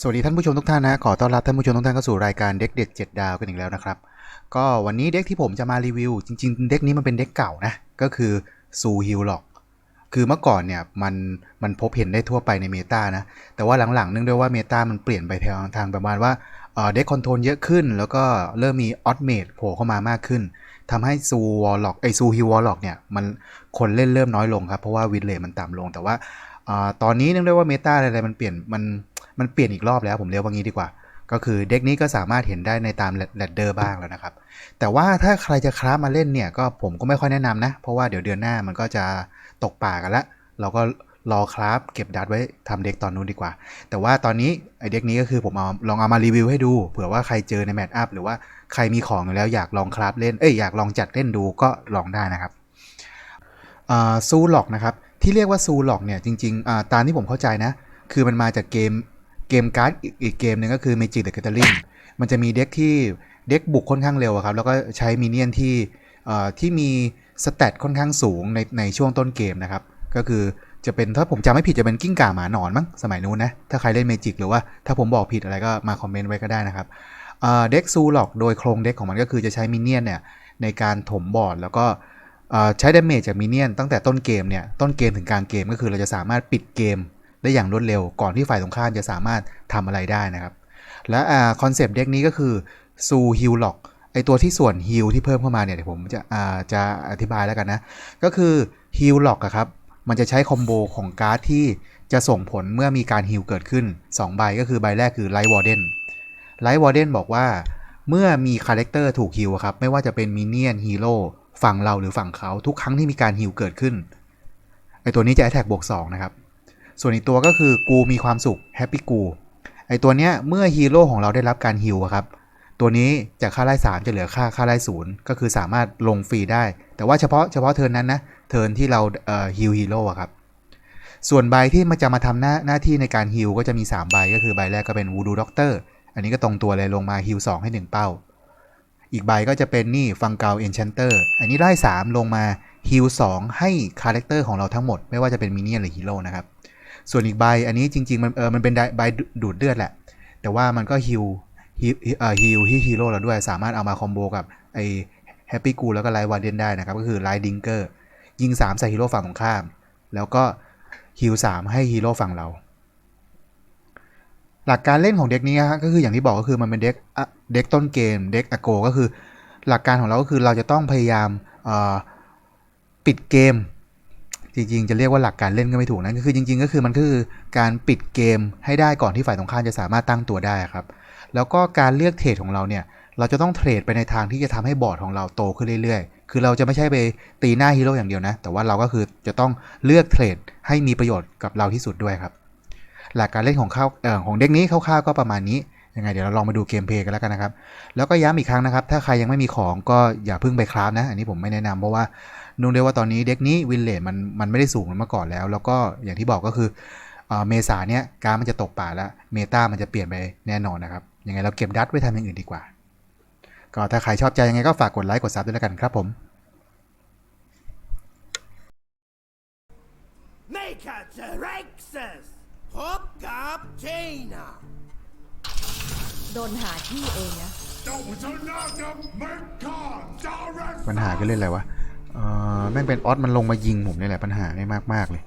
สวัสดีท่านผู้ชมทุกท่านนะขอต้อนรับท่านผู้ชมทุกท่านเข้าสู่รายการเด็กเด็ด7ดาวกันอีกแล้วนะครับ ก็วันนี้เด็กที่ผมจะมารีวิว จริง ๆ เด็กนี้มันเป็นเด็กเก่านะ ก็คือซูฮิลล็อกคือเมื่อก่อนเนี่ยมันมันพบเห็นได้ทั่วไปในเมตานะ แต่ว่าหลังๆเนื่องด้วยว่าเมตามันเปลี่ยนไปทางทางประมาณว่าเด็กคอนโทรลเยอะขึ้น แล้วก็เริ่มมีออ t เมดโผล่เข้ามามากขึ้นทำให้ซูวอลล็อกไอซูฮิวอลล็อกเนี่ยมันคนเล่นเริ่มน้อยลงครับเพราะว่าวินเลมันต่ำลงแต่ว่าอตอนนี้เนื่องด้วยว่าเมตาอะไรๆมันเปลี่ยนมัน มันเปลี่ยนอีกรอบแล้วผมเรียกว่างี้ดีกว่า ก็คือเด็กนี้ก็สามารถเห็นได้ในตามแรดเดอร์บ้างแล้วนะครับ แต่ว่าถ้าใครจะคราฟมาเล่นเนี่ยก็ผมก็ไม่ค่อยแนะนำนะ เพราะว่าเดี๋ยวเดือนหน้ามันก็จะตกป่ากันละเราก็รอคราฟเก็บดัดไว้ทำเด็กตอนนู้นดีกว่า แต่ว่าตอนนี้ไอเด็กนี้ก็คือผมเอาลองเอามารีวิวให้ดู เผื่อว่าใครเจอในแมทอัพหรือว่าใครมีของอยู่แล้วอยากลองคราฟเล่น เอ้ยอยากลองจัดเล่นดูก็ลองได้นะครับซูล็อกนะครับ ที่เรียกว่าซูล็อกเนี่ยจริงๆตามที่ผมเข้าใจนะ คือมันมาจากเกม เกมการ์ดอีกอีกเกมหนึ่งก็คือ Magic the Gathering มันจะมีเด็กที่เด็กบุกค่อนข้างเร็วครับ แล้วก็ใช้มินเนี่ยนที่ที่มีสเตตค่อนข้างสูงในในช่วงต้นเกมนะครับ ก็คือจะเป็นถ้าผมจำไม่ผิดจะเป็นกิ้งก่าหมาหนอนมั้งสมัยนู้นนะ ถ้าใครเล่นเมจิกหรือว่าถ้าผมบอกผิดอะไรก็มาคอมเมนต์ไว้ก็ได้นะครับเด็กซูล็อกโดยโครงเด็กของมันก็คือจะใช้มินเนี่ยนเนี่ยในการถมบอร์ดแล้วก็ใช้ดาเมจจากมินเนี่ยนตั้งแต่ต้นเกมเนี่ยต้นเกมถึงกลางเกมก็คือเราจะสามารถปิดเกม ได้อย่างรวดเร็ว ก่อนที่ฝ่ายตรงข้ามจะสามารถทำอะไรได้นะครับ และคอนเซปต์เด็กนี้ก็คือซูฮิลล็อกไอตัวที่ส่วนฮิลที่เพิ่มเข้ามาเนี่ยเดี๋ยวผมจะอ่าจะอธิบายแล้วกันนะ ก็คือฮิลล็อกครับมันจะใช้คอมโบของการ์ดที่จะส่งผลเมื่อมีการฮิลเกิดขึ้น 2 ใบก็คือใบแรกคือไลท์วอร์เดนไลท์วอร์เดนบอกว่า เมื่อมีคาแรคเตอร์ถูกฮิลครับ ไม่ว่าจะเป็นมินเนี่ยนฮีโร่ฝั่งเราหรือฝั่งเขาทุกครั้งที่มีการฮิลเกิดขึ้นไอตัวนี้จะ Attack บวก2นะครับ ส่วนอีกตัวก็คือกูมีความสุขแฮปปี้กูไอตัวเนี้ยเมื่อฮีโร่ของเราได้รับการฮิลครับ ตัวนี้จากค่าไล่3จะเหลือค่าค่าไล่ศูนย์ก็คือสามารถลงฟรีได้ แต่ว่าเฉพาะเฉพาะเทิร์นนั้นนะ เทิร์นที่เราเอ่อฮิลฮีโร่ครับ ส่วนใบที่มันจะมาทำหน้าหน้าที่ในการฮิลก็จะมี 3 ใบก็คือใบแรกก็เป็นวูดูด็อกเตอร์อันนี้ก็ตรงตัวเลยลงมาฮิล2ให้ 1 เป้า อีกใบก็จะเป็นนี่ฟังเกาเอนชันเตอร์อันนี้ได้3ลงมาฮิล2ให้คาแรคเตอร์ของเราทั้งหมด ไม่ว่าจะเป็นมินเนี่ยนหรือฮีโร่นะครับ ส่วนอีกใบอันนี้จริงๆมันเออมันเป็นใบดูดเลือดแหละ แต่ว่ามันก็ฮิลฮิลเอ่อฮิลที่ฮีโร่เราด้วยสามารถเอามาคอมโบกับไอแฮปปี้กูแล้วก็ไลท์วาร์เดนได้นะครับ ก็คือไลท์ดิงเกอร์ยิง 3 ใส่ฮีโร่ฝั่งตรงข้าม แล้วก็ฮิล3ให้ฮีโร่ฝั่งเรา หลักการเล่นของเด็กนี้ฮะก็คืออย่างที่บอกก็คือมันเป็นเด็กเด็กต้นเกมเด็กอโกก็คือ หลักการของเราก็คือเราจะต้องพยายามปิดเกม จริงๆ จะเรียกว่าหลักการเล่นก็ไม่ถูกนะก็คือจริง ๆ ก็คือมันคือการปิดเกมให้ได้ก่อนที่ฝ่ายตรงข้ามจะสามารถตั้งตัวได้ครับ แล้วก็การเลือกเทรดของเราเนี่ย เราจะต้องเทรดไปในทางที่จะทำให้บอร์ดของเราโตขึ้นเรื่อยๆ คือเราจะไม่ใช่ไปตีหน้าฮีโร่อย่างเดียวนะ แต่ว่าเราก็คือจะต้องเลือกเทรดให้มีประโยชน์กับเราที่สุดด้วยครับ หลักการเล่นของเข้าเออของเด็กนี้คร่าวๆก็ประมาณนี้ยังไงเดี๋ยวเราลองมาดูเกมเพลย์กันแล้วกันนะครับ แล้วก็ย้ำอีกครั้งนะครับ ถ้าใครยังไม่มีของก็อย่าเพิ่งไปคราฟนะ อันนี้ผมไม่แนะนำเพราะว่า นุ่นเรียกว่าตอนนี้เด็กนี้วินเลทมันมันไม่ได้สูงเหมือนเมื่อก่อนแล้ว แล้วก็อย่างที่บอกก็คือเอ่อเมษาเนี้ยการดมันจะตกป่าแล้วเมตามันจะเปลี่ยนไปแน่นอนนะครับยังไงเราเก็บดัตไว้ทำอย่างอื่นดีกว่า ก็ถ้าใครชอบใจยังไงก็ฝากกดไลค์กดซับด้วยแล้วกันครับผม Make a Terexus พบกับเจน่าโดนหาที่เองนะ That was another Meccan direct ปัญหาก็เล่นอะไรวะเออแม่งเป็นออสมันลงมายิงผมนี่แหละปัญหาได้มาก ๆ เลย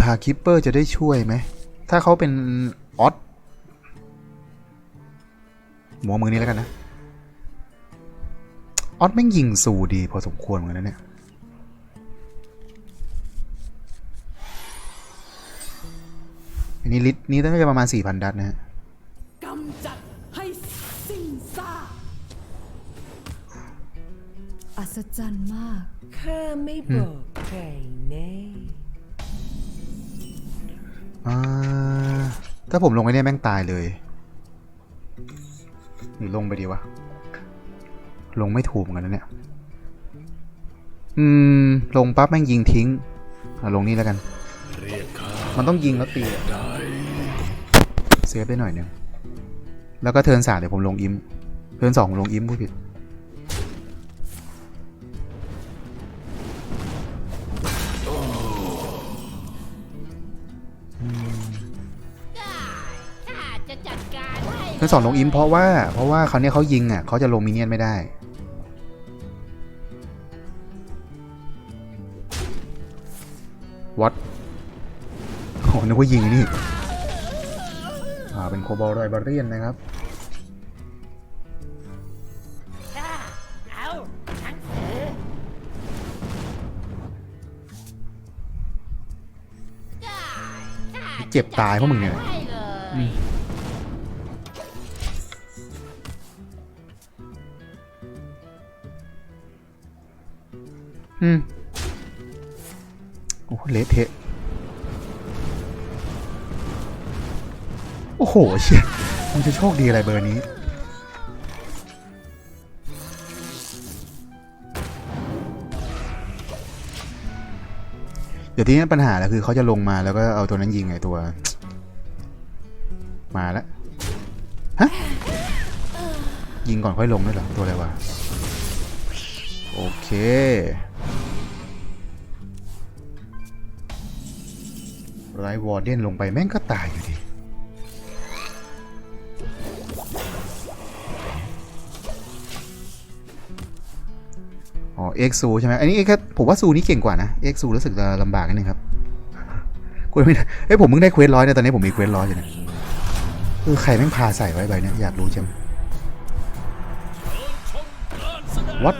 พาคิปเปอร์จะได้ช่วยไหม ถ้าเขาเป็นออสหมวมือนี้แล้วกันนะ ออสแม่งยิงสู่ดีพอสมควรเหมือนกันนะเนี่ย อันนี้ลิตรนี้ต้องจะประมาณ 4,000 ดัตนะฮะ อัศจรรย์มาก ข้าไม่บอกใครแน่ อ่าถ้าผมลงไอ้เนี่ยแม่งตายเลยหรือลงไปดีวะ ลงไม่ถูกเหมือนกันนะเนี่ย อืม ลงปั๊บแม่งยิงทิ้งอะลงนี่แล้วกัน มันต้องยิงแล้วตีอะเซฟได้หน่อยหนึงแล้วก็เทิร์นสามเดี๋ยวผมลงอิม เทิร์นสองผมลงอิมผู้ผิด เทิร์นสองลงอิมเพราะว่าเพราะว่าเขาเนี่ยเขายิงอะเขาจะลงมินเนี่ยนไม่ได้ วัดโอ้นึกว่ายิงนี่อ่าเป็นโคบอลไรบาเรียนนะครับเจ็บตายเพราะมึงเนี่ย อืม โอ้เละเทะ โอ้โหเชี่ยมึงจะโชคดีอะไรเบอร์นี้ เดี๋ยวทีนี้ปัญหาแหละคือเขาจะลงมาแล้วก็เอาตัวนั้นยิงไงตัว มาแล้ว ฮะ ยิงก่อนค่อยลงด้วยเหรอ ตัวอะไรวะ โอเค ไรวอร์เดนลงไปแม่งก็ตายอยู่ดีอ๋อเอ็กซูใช่ไหมอันนี้เอ็กผมว่าซูนี่เก่งกว่านะเอ็กซูรู้สึกจะลำบากนิดนึงครับกูไม่ได้เฮ้ยผมเพิ่งได้เควสร้อยเนี่ยตอนนี้ผมมีเควสร้อยอยู่นะเออใครแม่งพาใส่ไว้ใบเนี้ยอยากรู้จัง What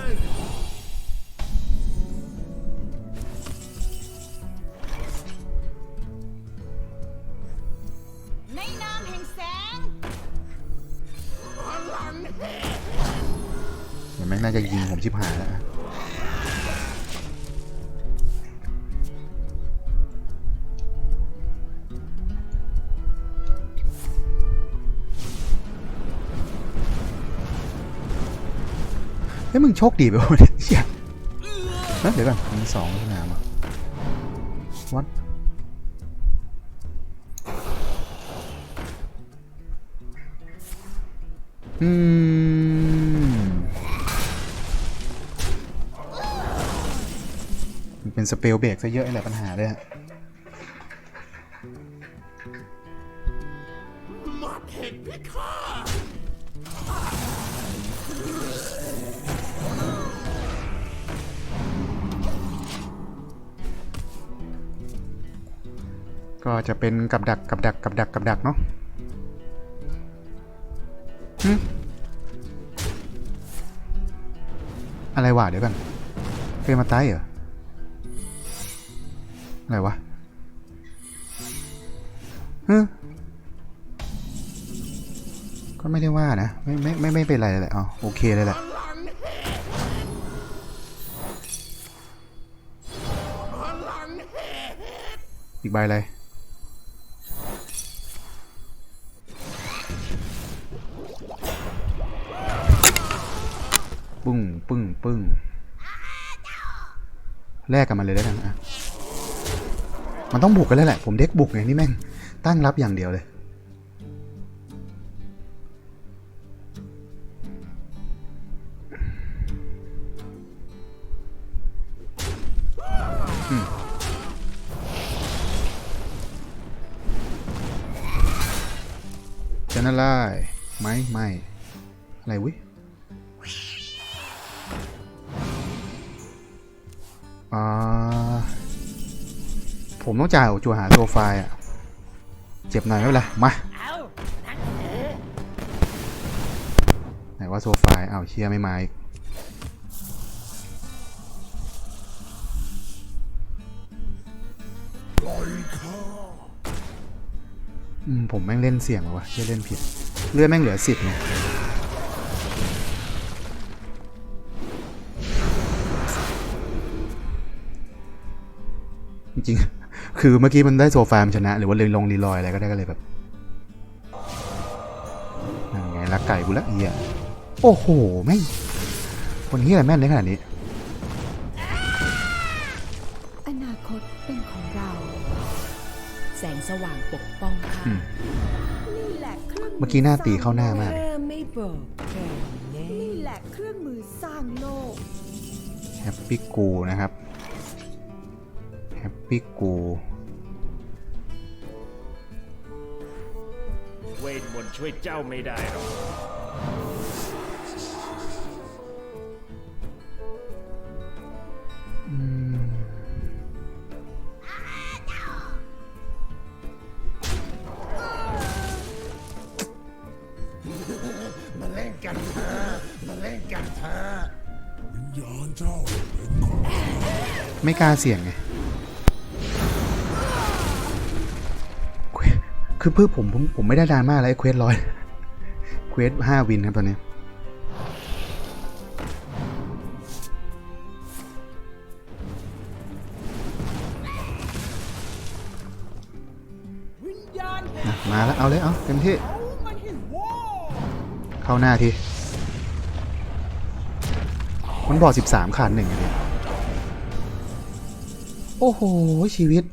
งโชคดีไปวะเนี่ยเหี้ยเฮ้ยเดี๋ยวก่อนมีสองสนามอะวัดอืมมันเป็นสเปลเบรกซะเยอะนี่แหละปัญหาเลยฮะ ก็จะเป็นกับดักกับดักกับดักกับดักเนาะอะไรวะเดี๋ยวกันเฟรมาไตเหรอ อะไรวะฮึก็ไม่ได้ว่านะ ไม่ไม่ไม่ไม่เป็นไรเลยอ๋อโอเคเลยแหละอีกใบอะไร ปึ้งแลกกันมาเลยแล้วกันอะมันต้องบุกกันแล้วแหละ ผมเด็กบุกไงนี่แม่ง ตั้งรับอย่างเดียวเลย จะนั่นไล่ไหมไม่ อะไรวิ อ่าผมต้องจ่ายจัวหาโซฟายอะ เจ็บหน่อยไม่เป็นไรมาไหนว่าโซฟายอ้าวเชียร์ไม่มาอีกผมแม่งเล่นเสี่ยงวะเชี่ยเล่นผิด เลือดแม่งเหลือสิบเนี่ย จริงๆคือเมื่อกี้มันได้โซฟามันชนะ หรือว่าเลยลงรีลอยอะไรก็ได้ก็เลยแบบนั่นไงลักไก่กูละเฮียโอ้โหแม่งคนนี้อะไรแม่นได้ขนาดนี้อนาคตเป็นของเรา แสงสว่างปกป้องข้าอืมนี่แหละเครื่องเมื่อกี้หน้าตีเข้าหน้ามากข้าไม่บอกใครแน่นี่แหละเครื่องมือสร้างโลกแฮปปี้กูนะครับแฮ ปปี้กูเวทมนต์ช่วยเจ้าไม่ได้หรอกมาเล่นกันเถอะมาเล่นกันเถอะวิญญาณเจ้าเป็นของไม่กล้าเสี่ยงไง คือเพื่อผมผมผมไม่ได้นานมากแล้วเควสร้อยเควสห้าวินครับตอนนี้วนมาแล้วเอาเลยเอาเต็มที่ เข้าหน้าทีมันบอก13ขาดหนึ่งอะดิโอ้โห ชีวิต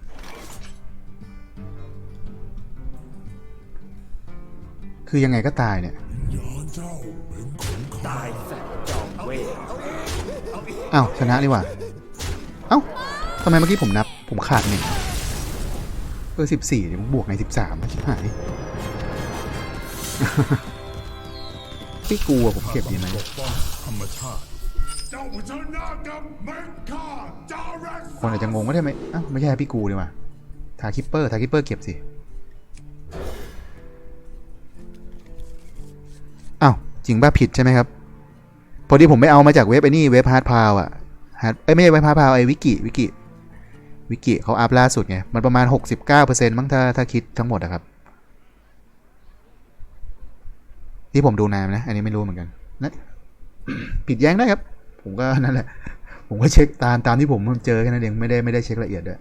คือยังไงก็ตายเนี่ยเจ้าเป็นของข้าตายสจอมเวทอ้าชนะดีกว่าเอ้าทำไมเมื่อกี้ผมนับ ผมขาดหนึ่งเออสิบสี่บวกในสิบสามชิบหายพี่กลัวผมเก็บดีไหมปกป้องคคาดาเร็กคนอาจจะงงว่าทำไมอ้าวไม่ใช่พี่กูดีกว่าทาคิปเปอร์ทาคิปเปอร์เก็บสิ จริงป่ะผิดใช่ไหมครับ พอดีผมไปเอามาจากเว็บไอ้นี่เว็บฮาร์ดพาวอะฮาร์ดเอ้ยไม่ใช่เว็บฮาร์ดพาวไอ้วิกิวิกิวิกิเขาอัพล่าสุดไง มันประมาณ 69%มั้งถ้าถ้าคิดทั้งหมดอะครับ ที่ผมดูนานนะ อันนี้ไม่รู้เหมือนกันนะผิดแย้งได้ครับ ผมก็นั่นแหละ ผมก็เช็คตามตามที่ผมเจอแค่นั้นเองไม่ได้ไม่ได้เช็คละเอียดด้วย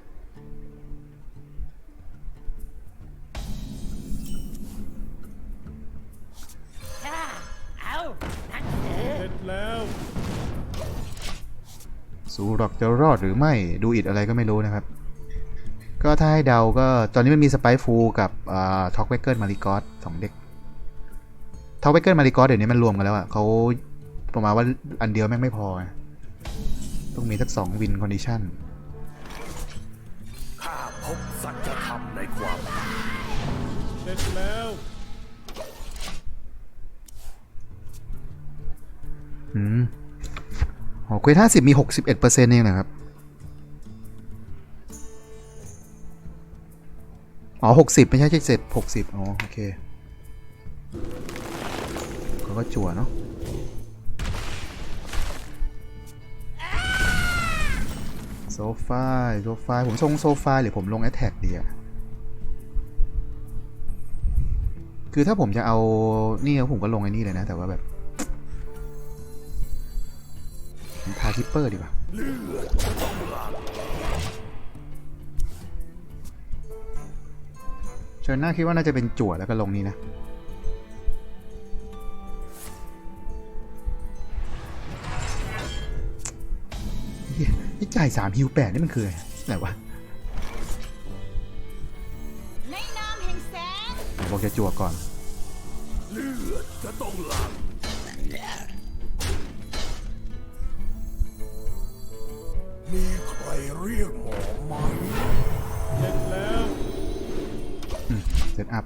ซูร็อกจะรอดหรือไม่ดูอิดอะไรก็ไม่รู้นะครับ ก็ถ้าให้เดาก็ตอนนี้มันมีสไปฟูกับท็อกเวเกิลมาริกอสสองเด็กท็อกเวเกิลมาริกอสเดี๋ยวนี้มันรวมกันแล้วอะเขาประมาณว่าอันเดียวแม่งไม่พอ ต้องมีสักสองวินคอนดิชั่นข้าพบสัจธรรมในความเสร็จแล้วอืม เควห้าสิบมีหกสิบเอ็ดเปอร์เซ็นต์เองนะครับ อ๋อหกสิบไม่ใช่เจ็ดเจ็ดหกสิบอ๋อ โอเคเขาก็จั่วเนาะโซฟาโซฟาผมทรงโซฟาหรือผมลงแอ t แทกดีอะคือถ้าผมจะเอานี่ผมก็ลงไอ้นี่เลยนะ แต่ว่าแบบ ผมทาทิปเปอร์ดีกว่าเชิญหน้าคิดว่าน่าจะเป็นจั่วแล้วก็ลงนี้นะเหี้ยนี่จ่ายสามฮิวแปดนี่มันคืออะไรไหนวะในนามแห่งแสงบอกจะจั่วก่อนจะต้องหลับ มีใครเรียกหมอไหมเสร็จแล้วเซตอัพ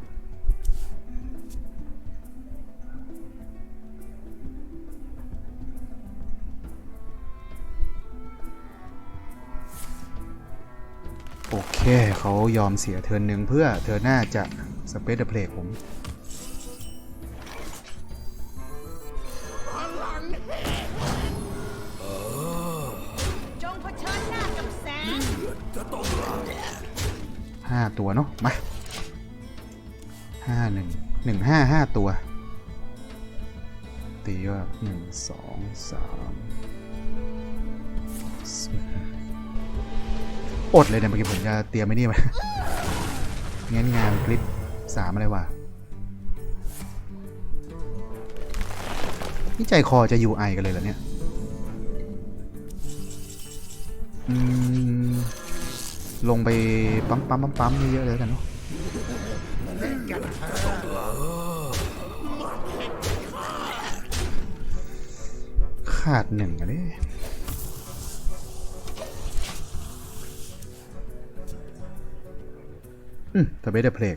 โอเค เขายอมเสียเทินหนึ่งเพื่อเทินหน้าจะสเปซเดอะเพลกผม สองสามอดเลยเนี่ยเมื่อกี้ผมจะเตรียมไอ้นี่มางั้นงานคลิปสามอะไรวะนี่ใจคอจะ UI กันเลยเหรอเนี่ย ลงไปปั๊มปั๊มปั๊มปั๊มเยอะๆเลยแล้วกันเนาะ ขาดหนึ่งอะดิอืมแต่ไม่ได้เพลง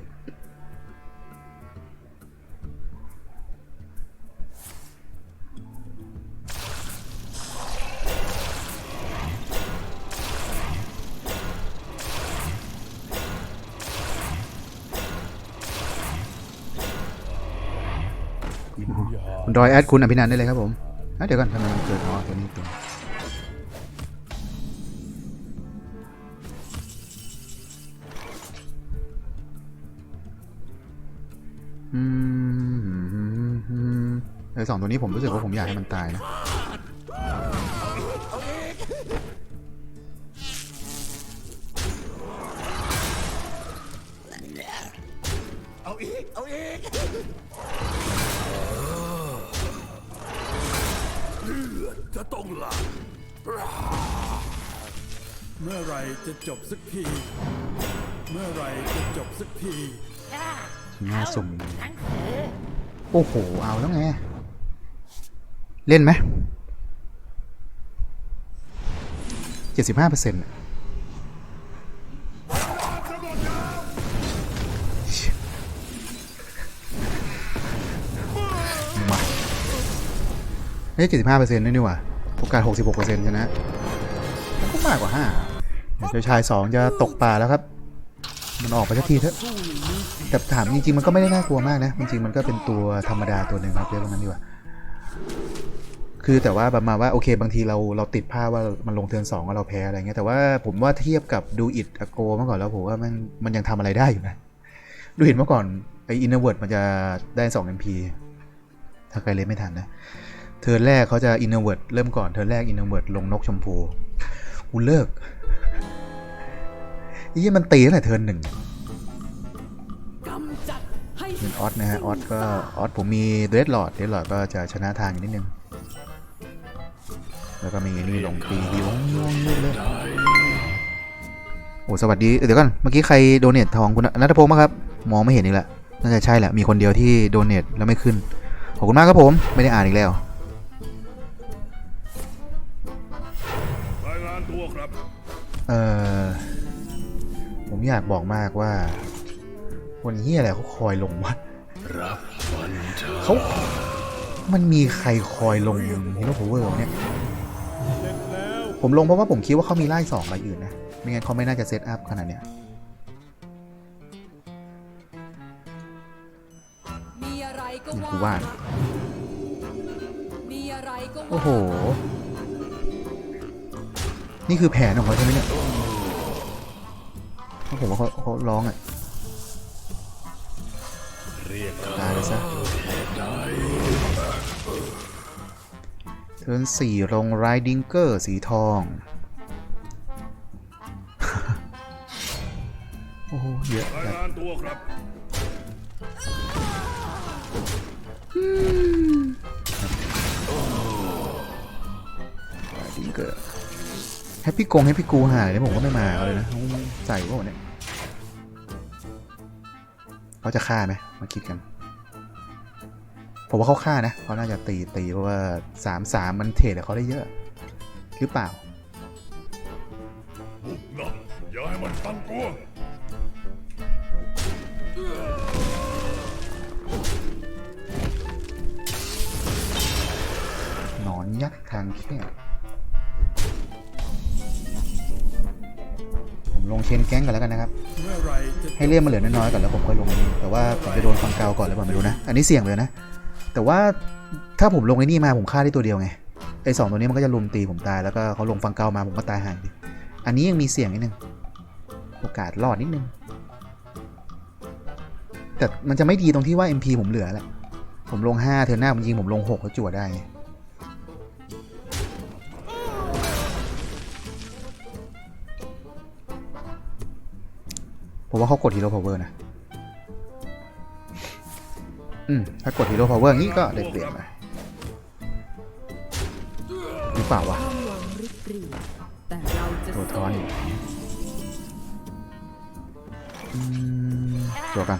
ดอยแอดคุณอภินันได้เลยครับผม เดี๋ยวก่อนทำไมมันเกิดอ๋อตัวนี้ตัวอืมไอสองตัวนี้ผมรู้สึกว่าผมอยากให้มันตายนะ ต้องหลับเมื่อไหรจะจบสักที เมื่อไหรจะจบสักทีหน้าสุ่มโอ้โห เอาแล้วไง เล่นไหมเจ็ดสิบห้าเปอร์เซ็นต์มาเฮ้ยเจ็ดสิบห้าเปอร์เซ็นต์นี่หว่า โอกาสหกสิบหกเซนชนะมันก็มากกว่าห้าเจ้าชายสองจะตกป่าแล้วครับ มันออกไปสักทีเถอะแต่ถามจริงๆ มันก็ไม่ได้น่ากลัวมากนะ จริงๆ มันก็เป็นตัวธรรมดาตัวหนึ่งครับเรียกว่างั้นดีกว่า คือแต่ว่าประมาณว่าโอเค บางทีเราเราติดภาพว่ามันลงเทิร์นสองแล้วเราแพ้อะไรเงี้ย แต่ว่าผมว่าเทียบกับดูอิดอโกเมื่อก่อนแล้วผมว่ามันมันยังทำอะไรได้อยู่นะ ดูอิดเมื่อก่อนไออินเนอร์เวิร์ดมันจะได้สองเอ็มพีถ้าใครเล่นไม่ทันนะ เทิร์นแรกเขาจะอินเนอร์เวิร์ดเริ่มก่อนเทิร์นแรกอินเนอร์เวิร์ดลงนกชมพูกูเลิกไอ้ยี่มันตีตั้งแต่เทิร์นหนึ่งเป็นออสนะฮะออสก็ออสผมมีเดรดหลอดเดรดหลอดก็จะชนะทางนิดนึงแล้วก็มีนี่ลงตีฮิวง่วงเลยโอ้สวัสดีเดี๋ยวก่อนเมื่อกี้ใครโดเนททองคุณนัทพงศ์มั้งครับมองไม่เห็นอีกแล้วน่าจะใช่แหละมีคนเดียวที่โดเนทแล้วไม่ขึ้นขอบคุณมากครับผมไม่ได้อ่านอีกแล้ว เออผมอยากบอกมากว่าคนเฮียอะไรเขาคอยลงวัดรับวันเถอะเขามันมีใครคอยลงฮีโร่พาวเวอร์เนี่ยเสร็จแล้วผมลงเพราะว่าผมคิดว่าเขามีไล่สองใบอื่นนะ ไม่งั้นเขาไม่น่าจะเซตอัพขนาดเนี้ยมีอะไรก็นี่ว่ากูว่ามามีอะไรก็ว่าโอ้โห นี่คือแผนของเขาใช่ไหมเนี่ยเพราะผมว่าเขาเขาร้องอะเรียกตายเลยซะเทิร์นสี่ลงไรดิงเกอร์สีทอง โอ้โหเยอะรายจัดงานตัวครับ แฮปปี้กงแฮปปี้กูหายเลยผมก็ไม่มาเอาเลยนะใส่ว่าเนี่ยเขาจะฆ่าไหมมาคิดกัน ผมว่าเขาฆ่านะเขาน่าจะตีตีเพราะว่าสามสามมันเทรดเขาได้เยอะ หรือเปล่าบุกนะอย่าให้มันตั้งตัวหนอนยักษ์ทางแคบ ลงเชนแก๊งก่อนแล้วกันนะครับ ให้เลี่ยมมาเหลือน้อยๆก่อนแล้วผมค่อยลงไอันนี้แต่ว่าผมจะโดนฟังเกาก่อนหรือเปล่าไม่รู้นะ อันนี้เสี่ยงเลยนะ แต่ว่าถ้าผมลงไอ้นี่มาผมฆ่าได้ตัวเดียวไง ไอ้สองตัวนี้มันก็จะลุมตีผมตายแล้วก็เขาลงฟังเกามาผมก็ตายห่างดิอันนี้ยังมีเสี่ยงนิดนึง โอกาสรอดนิดนึง แต่มันจะไม่ดีตรงที่ว่า MP ผมเหลือแหละ ผมลง 5 เทอร์หน้าผมยิงผมลง6แล้วจั่วได้ ผมว่าเขากดฮีโร่พาวเวอร์นะ อืม ถ้ากดฮีโร่พาวเวอร์งี้ก็ได้เปรียบไปหรือเปล่าวะตัวทอนอีกอืมตัวกัน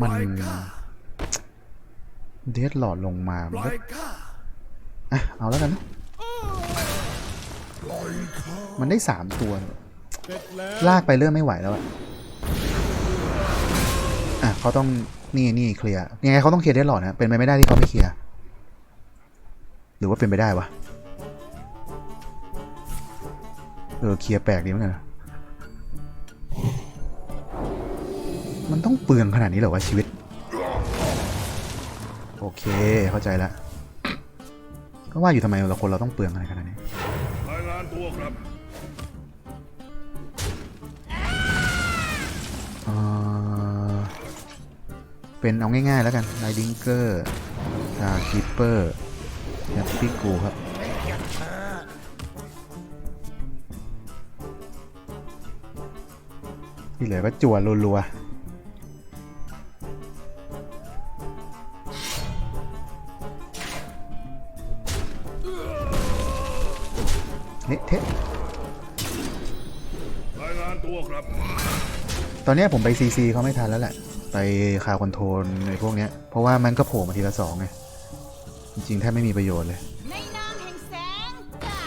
มันเดดหลอดลงมามันปล่ก็ อะเอาแล้วกันนะมันได้สามตัว ลากไปเริ่มไม่ไหวแล้วอะอะเขาต้องนี่นี่เคลียร์ยังไงเขาต้องเคลียร์เดดหลอดนะเป็นไปไม่ได้ที่เขาไม่เคลียร์หรือว่าเป็นไปได้วะเออเคลียร์แปลกดีเหมือนกันนต้องเปลืองขนาดนี้เหรอวะชีวิต โอเคเข้าใจแล้ว ก็ว่าอยู่ทำไมเราคนเราต้องเปลืองอะไรขนาดนี้รายงานตัวครับเอ่อเป็นเอาง่ายๆแล้วกันไลดิงเกอร์ชาคิปเปอร์แฮปปี้กูครับที่เหลือก็จั่วรัวๆ ตอนเนี้ยผมไปซีซีเขาไม่ทันแล้วแหละ ไปคาคอนโทรลในพวกเนี้ย เพราะว่ามันก็โผล่มาทีละสองไง จริงๆแทบไม่มีประโยชน์เลยในนามแห่งแสงได้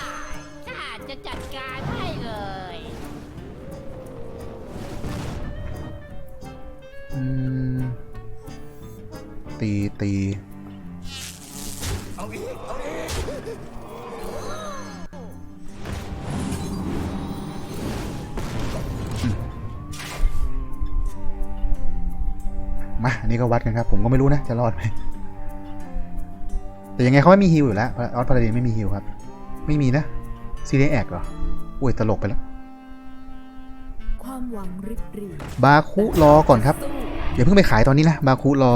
ข้าจะจัดการให้เลยอืมตีตี วัดกันครับ ผมก็ไม่รู้นะ จะรอดไหมแต่ยังไงเขาไม่มีฮิวอยู่แล้วออสพาราดีนไม่มีฮิวครับ ไม่มีนะซีเรียแอกเหรอ อุ้ยตลกไปแล้วความหวังริบหรี่บาคุรอก่อนครับสู้อย่าเพิ่งไปขายตอนนี้นะบาคุรอ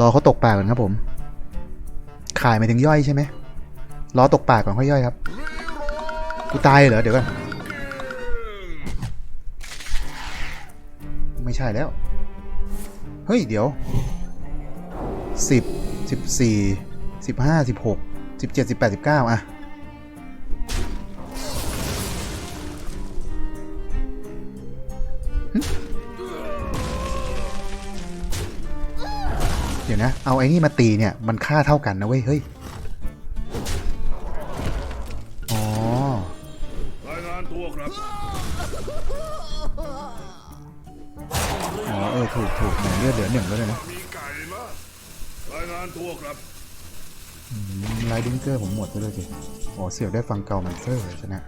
รอเขาตกปลากก่อนครับผม ขายหมายถึงย่อยใช่ไหมรอตกปลากก่อนค่อยย่อยครับกูตายเหรอเดี๋ยวก่อนไม่ใช่แล้วเฮ้ย เดี๋ยวสิบสิบสี่สิบห้าสิบหกสิบเจ็ดสิบแปดสิบเก้าอะเดี๋ยวนะ เอาไอ้นี่มาตีเนี่ย มันค่าเท่ากันนะเว้ย เฮ้ย ไลดิงเกอร์ผมหมดไปเลยสิอ๋อเสียบได้ฟังเก่ามันเซอร์ชนะ